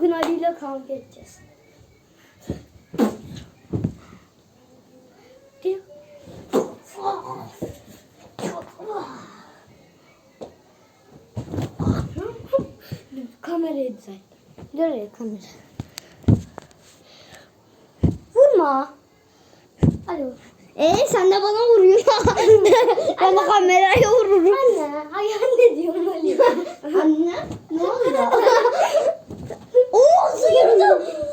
bugün Ali ile kavga edeceğiz. Kamerayı düzelt. Nereye kamera? Vurma. Alo. Ee sen de bana vuruyorsun. ben de kameraya vururum. Anne, ay anne diyorum Ali. Anne ne oluyor? 我是叶龙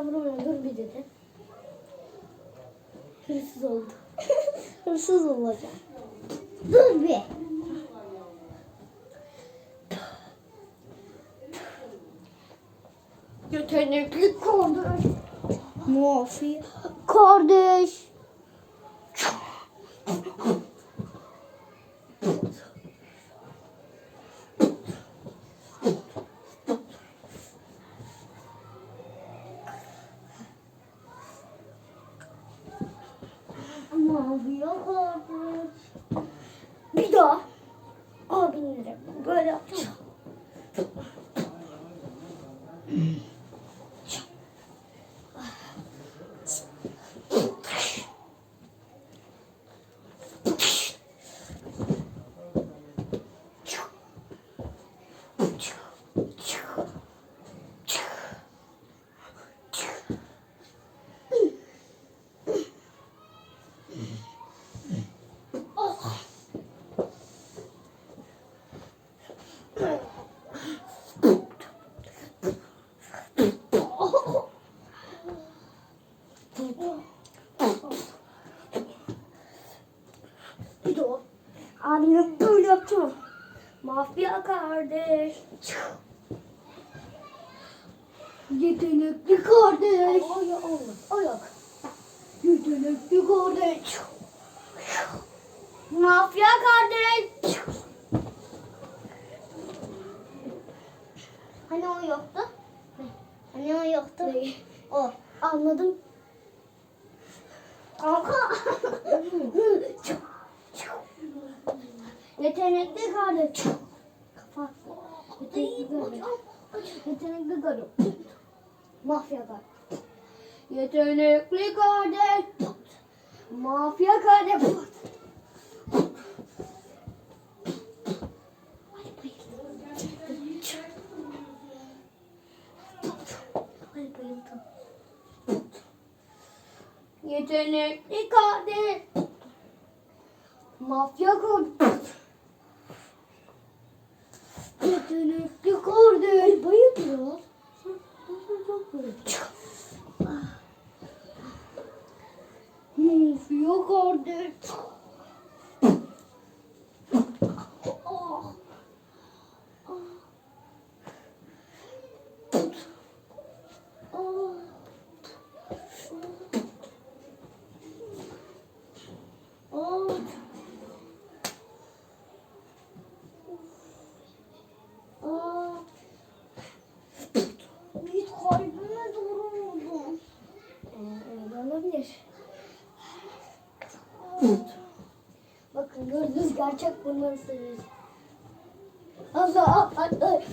Arkadaşlar vurma dur bir dedi. Hırsız oldu. Hırsız olacak. Dur bir. Yetenekli kardeş. Muafi. Kardeş. Mavi kardeş. Bir daha. Abin lira. Böyle yapacağım. Bir de o. Abine böyle yapacağım. Mafya kardeş. Yetenekli kardeş. Ay Allah. Ayak. Yetenekli kardeş. Mafya kardeş. Hani o yoktu? Hani o yoktu? O. Anladım. Kanka. Yetenekli kardeş. Kafa. Yetenekli kardeş. Mafya kardeş. Yetenekli kardeş. Mafya kardeş. Ay bayıldım. Yetenekli kardeş. Mafya kardeş. Yetenekli kardeş. Ay bayılıyor. Mafya kardeş. Olabilir. Bakın gördünüz gerçek bunları seviyoruz. Allah ay, ay.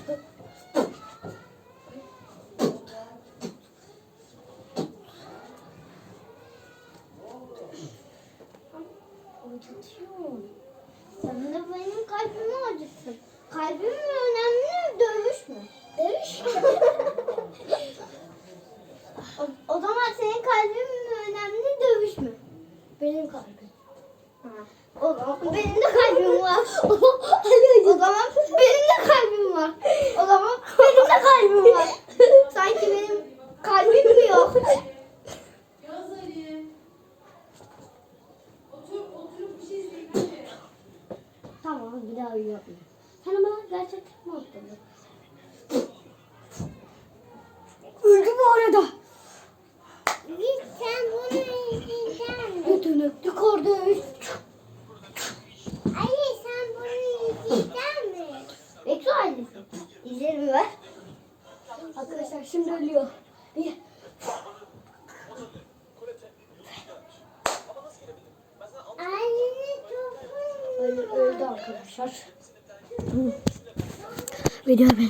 Acıtıyor. Sen de benim kalbimi acıttın. Kalbim mi kalbim. O zaman benim de kalbim var. O zaman benim de kalbim var. O zaman benim de kalbim var. Sanki benim kalbim mi yok? Yaz Ali. Hayır yapmıyor. Sen ama gerçek mi oldun? Öldü bu arada. Git sen bunu izleyeceksin. Yetenekli kardeş. Ali sen bunu izleyeceksin mi? Bekle ailesi. İzlerimi ver. Ölüyor. Bir. Çok Öldü, arkadaşlar. Video ben